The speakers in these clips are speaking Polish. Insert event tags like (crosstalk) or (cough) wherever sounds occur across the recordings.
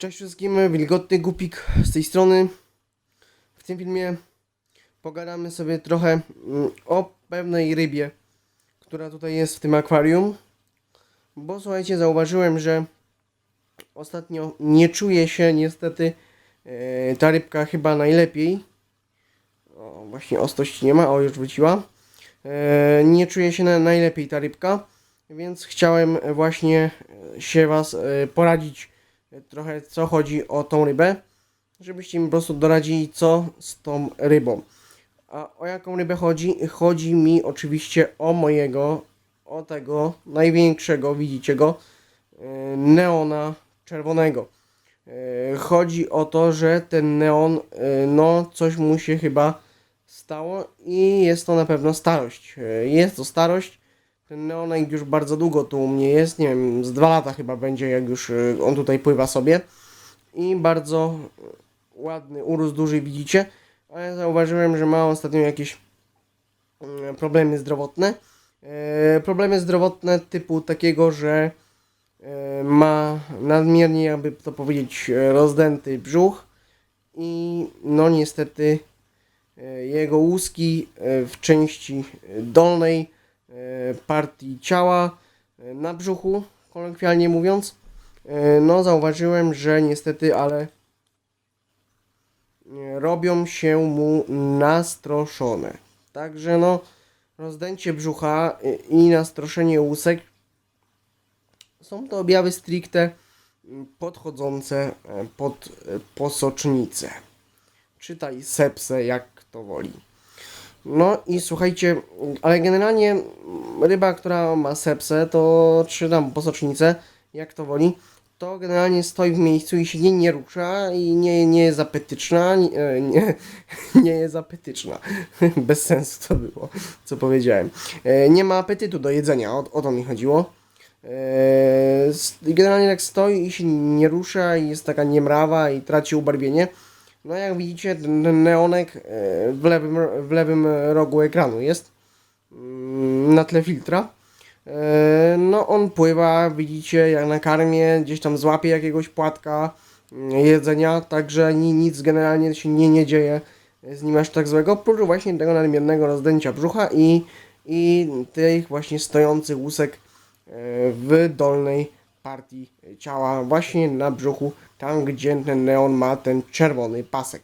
Cześć wszystkim, Wilgotny Gupik z tej strony. W tym filmie pogadamy sobie trochę mm, o pewnej rybie, która tutaj jest w tym akwarium. Bo słuchajcie, zauważyłem, że ostatnio nie czuje się niestety e, ta rybka chyba najlepiej. O, właśnie ostrości nie ma, o już wróciła. E, nie czuje się na, najlepiej ta rybka, więc chciałem właśnie się Was e, poradzić trochę co chodzi o tą rybę, żebyście mi po prostu doradzili co z tą rybą. A o jaką rybę chodzi? Chodzi mi oczywiście o mojego, o tego największego, widzicie go, e, neona czerwonego. E, Chodzi o to, że ten neon, e, no coś mu się chyba stało i jest to na pewno starość. Jest to starość, ten neonek już bardzo długo tu u mnie jest, nie wiem, z dwa lata chyba będzie, jak już y, on tutaj pływa sobie. I bardzo ładny, urósł duży, widzicie. Ale zauważyłem, że ma ostatnio jakieś mm, problemy zdrowotne. E, problemy zdrowotne typu takiego, że e, ma nadmiernie, jakby to powiedzieć, e, rozdęty brzuch. I no niestety jego łuski w części dolnej partii ciała e, na brzuchu, kolokwialnie mówiąc. E, No, zauważyłem, że niestety, ale e, robią się mu nastroszone. Także no, rozdęcie brzucha e, i nastroszenie łusek są to objawy stricte m, podchodzące e, pod e, posocznicę. Czytaj sepsę, jak to woli. No i słuchajcie, ale generalnie ryba, która ma sepsę, to czy tam posocznicę, jak to woli, to generalnie stoi w miejscu i się nie, nie rusza i nie, nie jest apetyczna, nie, nie, (laughs) jest apetyczna. (laughs) Bez sensu to było, co powiedziałem. E, Nie ma apetytu do jedzenia, o, o to mi chodziło. E, Generalnie tak stoi i się nie rusza i jest taka niemrawa i traci ubarwienie. No jak widzicie, ten neonek e, w lewym, w lewym rogu ekranu jest mm, na tle filtra. E, No on pływa, widzicie, jak na karmie, gdzieś tam złapie jakiegoś płatka mm, jedzenia, także ni, nic generalnie się nie, nie dzieje z nim aż tak złego, prócz właśnie tego nadmiernego rozdęcia brzucha i, i tych właśnie stojących łusek e, w dolnej partii ciała, właśnie na brzuchu, tam gdzie ten neon ma ten czerwony pasek.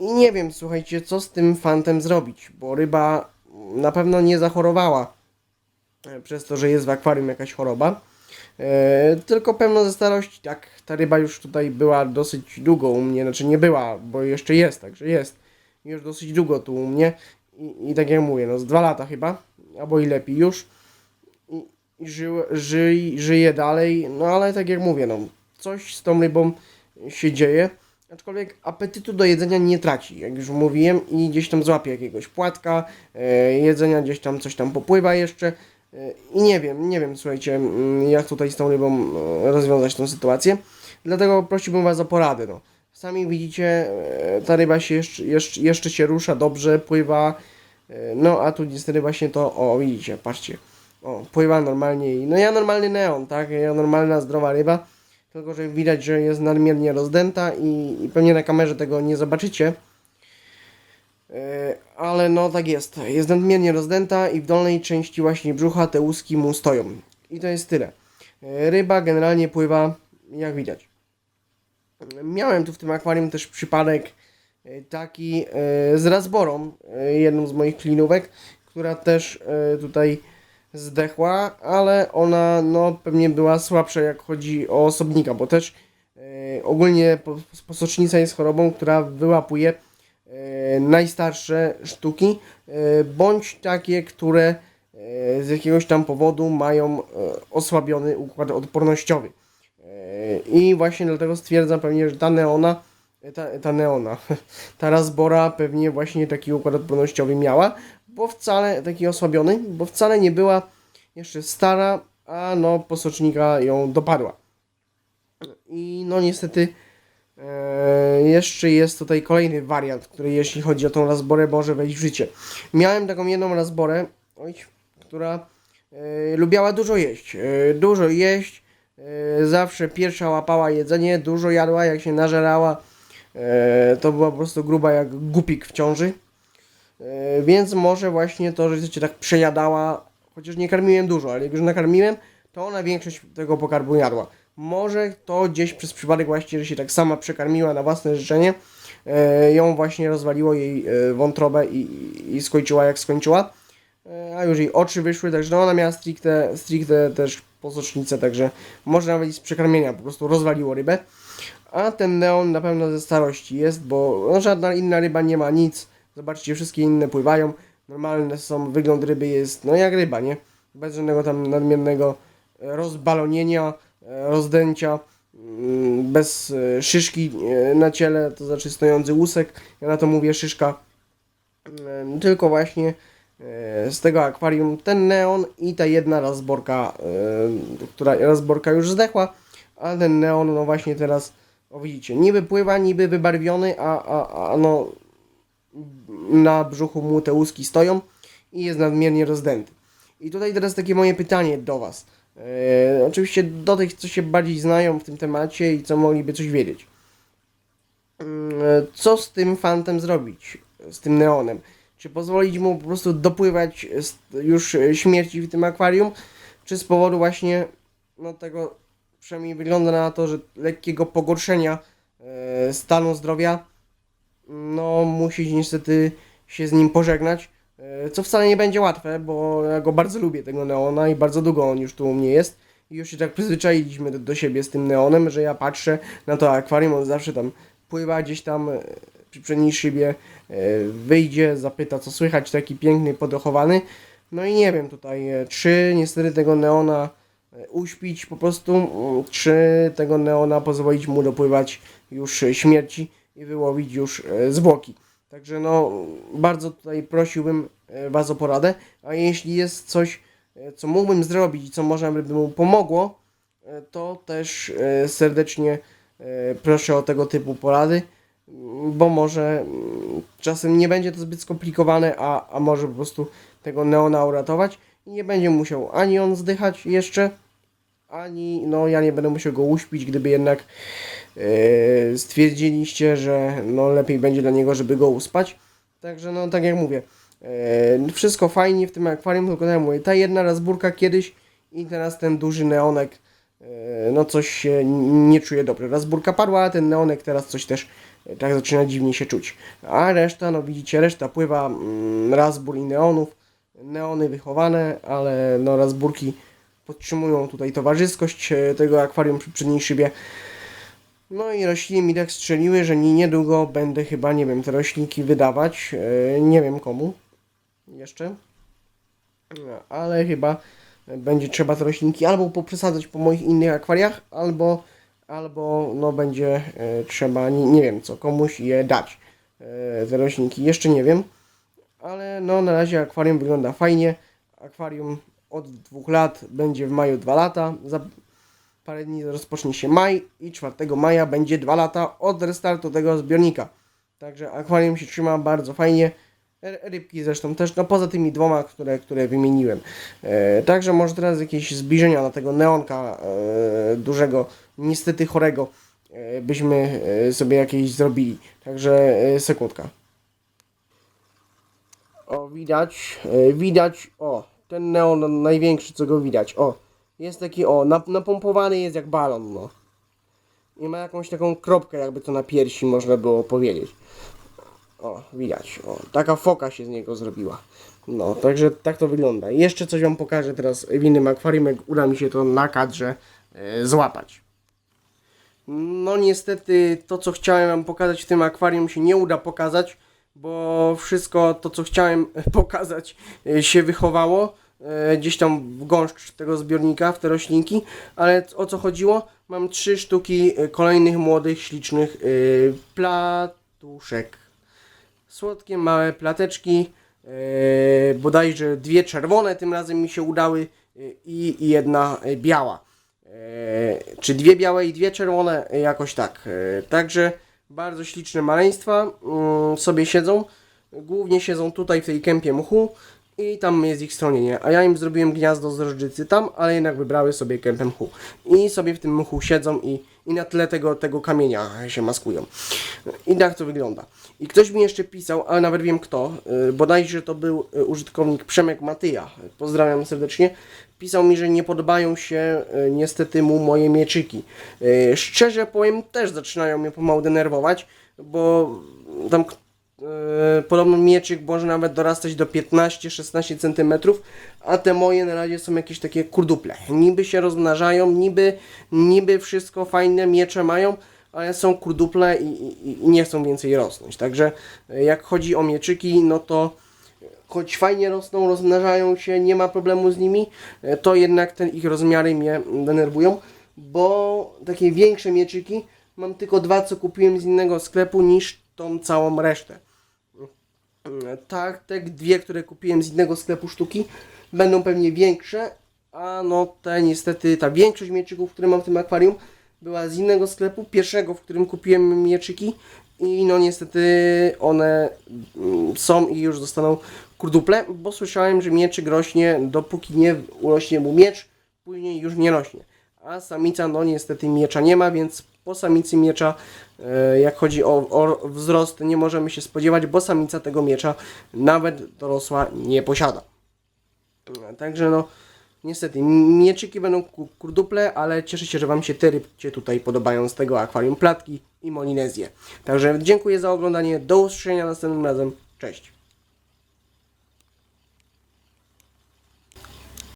I nie wiem, słuchajcie, co z tym fantem zrobić, bo ryba na pewno nie zachorowała e, przez to, że jest w akwarium jakaś choroba. E, tylko pewno ze starości, tak, ta ryba już tutaj była dosyć długo u mnie, znaczy nie była, bo jeszcze jest, także jest. Już dosyć długo tu u mnie i, i tak jak mówię, no z dwa lata chyba, albo i lepiej już. I, żył, żyj, żyje dalej, no ale tak jak mówię, no coś z tą rybą się dzieje. Aczkolwiek apetytu do jedzenia nie traci, jak już mówiłem, i gdzieś tam złapie jakiegoś płatka, e, jedzenia gdzieś tam coś tam popływa jeszcze. e, I nie wiem, nie wiem, słuchajcie, mm, jak tutaj z tą rybą e, rozwiązać tą sytuację. Dlatego prosiłbym Was o poradę. No. Sami widzicie, ta ryba się jeszcze, jeszcze, jeszcze się rusza dobrze, pływa. No a tu niestety właśnie to, o widzicie, patrzcie. O, pływa normalnie i no ja normalny neon, tak? Ja normalna, zdrowa ryba. Tylko, że widać, że jest nadmiernie rozdęta i, i pewnie na kamerze tego nie zobaczycie. E, ale no tak jest. Jest nadmiernie rozdęta i w dolnej części właśnie brzucha te łuski mu stoją. I to jest tyle. E, ryba generalnie pływa, jak widać. Miałem tu w tym akwarium też przypadek e, taki e, z razborą, e, jedną z moich klinówek, która też e, tutaj zdechła, ale ona no pewnie była słabsza jak chodzi o osobnika, bo też e, ogólnie po- posocznica jest chorobą, która wyłapuje e, najstarsze sztuki, e, bądź takie, które z jakiegoś tam powodu mają osłabiony układ odpornościowy. I właśnie dlatego stwierdzam pewnie, że ta neona, ta, ta neona, (laughs) ta razbora pewnie właśnie taki układ odpornościowy miała, bo wcale taki osłabiony, bo wcale nie była jeszcze stara, a no posocznika ją dopadła. I no niestety e, jeszcze jest tutaj kolejny wariant, który jeśli chodzi o tą razborę może wejść w życie. Miałem taką jedną razborę, oj, która e, lubiała dużo jeść. E, dużo jeść, e, zawsze pierwsza łapała jedzenie, dużo jadła, jak się nażerała, e, to była po prostu gruba jak gupik w ciąży. E, Więc może właśnie to, że się tak przejadała, chociaż nie karmiłem dużo, ale jak już nakarmiłem, to ona większość tego pokarmu jadła. Może to gdzieś przez przypadek właśnie, że się tak sama przekarmiła na własne życzenie, e, ją właśnie rozwaliło jej e, wątrobę i, i- skończyła jak skończyła. E, A już jej oczy wyszły, także no ona miała stricte, stricte też posocznicę, także może nawet z przekarmienia po prostu rozwaliło rybę. A ten neon na pewno ze starości jest, bo no, żadna inna ryba nie ma nic. Zobaczcie, wszystkie inne pływają. Normalne są, wygląd ryby jest no jak ryba, nie? Bez żadnego tam nadmiernego e, rozbalonienia, e, rozdęcia, mm, bez e, szyszki na ciele, to znaczy stojący łusek. Ja na to mówię szyszka. E, Tylko właśnie z tego akwarium ten neon i ta jedna razborka, e, która razborka już zdechła, a ten neon no właśnie teraz, o widzicie, niby pływa, niby wybarwiony, a, a, a no na brzuchu mu te łuski stoją i jest nadmiernie rozdęty. I tutaj teraz takie moje pytanie do Was. E, oczywiście do tych, co się bardziej znają w tym temacie i co mogliby coś wiedzieć. Mm, e, Co z tym fantem zrobić? Z tym neonem? Czy pozwolić mu po prostu dopływać już śmierci w tym akwarium? Czy z powodu właśnie no tego, przynajmniej wygląda na to, że lekkiego pogorszenia e, stanu zdrowia no musi niestety się z nim pożegnać, e, co wcale nie będzie łatwe, bo ja go bardzo lubię, tego neona i bardzo długo on już tu u mnie jest. I już się tak przyzwyczailiśmy do, do siebie z tym neonem, że ja patrzę na to akwarium, on zawsze tam pływa gdzieś tam e, przy przedniej szybie, e, wyjdzie, zapyta co słychać, taki piękny, podochowany, no i nie wiem tutaj, czy niestety tego neona uśpić po prostu, czy tego neona pozwolić mu dopływać już śmierci i wyłowić już e, zwłoki. Także no, bardzo tutaj prosiłbym e, Was o poradę, a jeśli jest coś, e, co mógłbym zrobić i co może by mu pomogło, to też serdecznie proszę o tego typu porady, bo może mm, czasem nie będzie to zbyt skomplikowane, a, a może po prostu tego neona uratować i nie będzie musiał ani on zdychać jeszcze, ani no ja nie będę musiał go uśpić, gdyby jednak stwierdziliście, że no lepiej będzie dla niego, żeby go uspać. Także no tak jak mówię, e, wszystko fajnie w tym akwarium, tylko jak mówię, ta jedna razburka kiedyś i teraz ten duży neonek, e, no coś się nie czuje dobrze. Razburka padła, a ten neonek teraz coś też tak zaczyna dziwnie się czuć. A reszta, no widzicie, reszta pływa mm, razbur i neonów, neony wychowane, ale no razburki podtrzymują tutaj towarzyskość tego akwarium przy przedniej szybie. No i rośliny mi tak strzeliły, że nie, niedługo będę chyba, nie wiem, te roślinki wydawać. e, nie wiem komu jeszcze. No, ale chyba będzie trzeba te roślinki albo poprzesadzać po moich innych akwariach, albo, albo no będzie e, trzeba, nie, nie wiem co, komuś je dać. E, te roślinki, jeszcze nie wiem. Ale no na razie akwarium wygląda fajnie. Akwarium od dwóch lat będzie w maju dwa lata. Parę dni rozpocznie się maj i 4 maja będzie dwa lata od restartu tego zbiornika. Także akwarium się trzyma bardzo fajnie. Rybki zresztą też, no poza tymi dwoma, które, które wymieniłem. E, także może teraz jakieś zbliżenia na tego neonka e, dużego, niestety chorego, e, byśmy e, sobie jakieś zrobili. Także e, sekundka. O, widać, e, widać, o, ten neon największy, co go widać, o, jest taki, o, nap- napompowany jest jak balon, no. I ma jakąś taką kropkę, jakby to na piersi można było powiedzieć. O, widać, o, taka foka się z niego zrobiła. No, także tak to wygląda. Jeszcze coś Wam pokażę teraz w innym akwarium, jak uda mi się to na kadrze e, złapać. No niestety to co chciałem wam pokazać w tym akwarium się nie uda pokazać, bo wszystko to co chciałem (laughs) pokazać e, się wychowało gdzieś tam w gąszcz tego zbiornika, w te roślinki, ale o co chodziło? Mam trzy sztuki e, kolejnych młodych, ślicznych e, platuszek. Słodkie, małe plateczki, e, bodajże dwie czerwone tym razem mi się udały e, i, jedna e, biała. E, czy dwie białe i dwie czerwone, e, jakoś tak. E, także bardzo śliczne maleństwa mm, sobie siedzą. Głównie siedzą tutaj w tej kępie mchu i tam jest ich stronienie, a ja im zrobiłem gniazdo z rożdżycy tam, ale jednak wybrały sobie kępę mchu i sobie w tym mchu siedzą i, i na tle tego, tego kamienia się maskują. I tak to wygląda. I ktoś mi jeszcze pisał, ale nawet wiem kto, yy, bodajże to był y, użytkownik Przemek Matyja, pozdrawiam serdecznie, pisał mi, że nie podobają się y, niestety mu moje mieczyki. Y, szczerze powiem, też zaczynają mnie pomału denerwować, bo tam podobno mieczyk może nawet dorastać do 15-16 cm, a te moje na razie są jakieś takie kurduple. Niby się rozmnażają, niby, niby wszystko fajne miecze mają, ale są kurduple i, i, i nie chcą więcej rosnąć. Także e, jak chodzi o mieczyki, no to choć fajnie rosną, rozmnażają się, nie ma problemu z nimi, e, to jednak ich rozmiary mnie denerwują, bo takie większe mieczyki mam tylko dwa, co kupiłem z innego sklepu, niż tą całą resztę. Tak, te dwie, które kupiłem z innego sklepu sztuki, będą pewnie większe, a no te niestety, ta większość mieczyków, które mam w tym akwarium, była z innego sklepu, pierwszego, w którym kupiłem mieczyki i no niestety one mm, są i już dostaną kurduple, bo słyszałem, że mieczyk rośnie dopóki nie urośnie mu miecz, później już nie rośnie. A samica no niestety miecza nie ma, więc po samicy miecza, e, jak chodzi o, o wzrost, nie możemy się spodziewać, bo samica tego miecza nawet dorosła nie posiada. Także no, niestety, mieczyki będą ku- kurduple, ale cieszę się, że Wam się te rybcie tutaj podobają z tego akwarium Platki i Molinezję. Także dziękuję za oglądanie, do usłyszenia następnym razem, cześć!